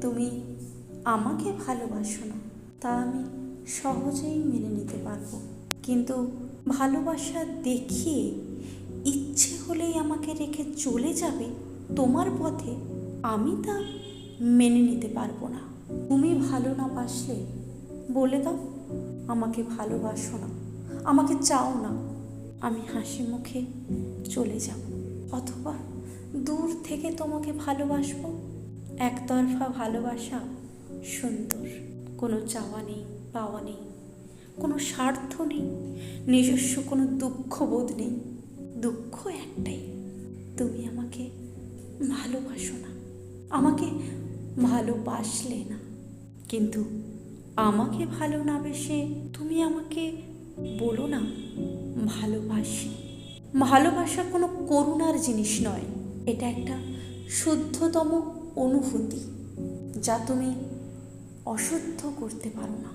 তুমি আমাকে ভালোবাসো না, তা আমি সহজেই মেনে নিতে পারব। কিন্তু ভালোবাসা দেখিয়ে ইচ্ছে হলেই আমাকে রেখে চলে যাবে তোমার পথে, আমি তা মেনে নিতে পারব না। তুমি ভালো না বাসলে বলে দাও, আমাকে ভালোবাসো না, আমাকে চাও না, আমি হাসি মুখে চলে যাব। অথবা দূর থেকে তোমাকে ভালোবাসবো একতরফা ভালোবাসা সুন্দর। কোনো চাওয়া নেই, পাওয়া নেই। কোনো স্বার্থ নেই, নিজস্ব কোনো দুঃখবোধ নেই। দুঃখ একটাই, তুমি আমাকে ভালোবাসো না। আমাকে ভালোবাসলে না। কিন্তু আমাকে ভালো না বেসে তুমি আমাকে বলো না, ভালোবাসি। ভালোবাসা কোনো করুণার জিনিস নয়। এটা একটা শুদ্ধতম অনুভূতি যা তুমি অশুদ্ধ করতে পারো না।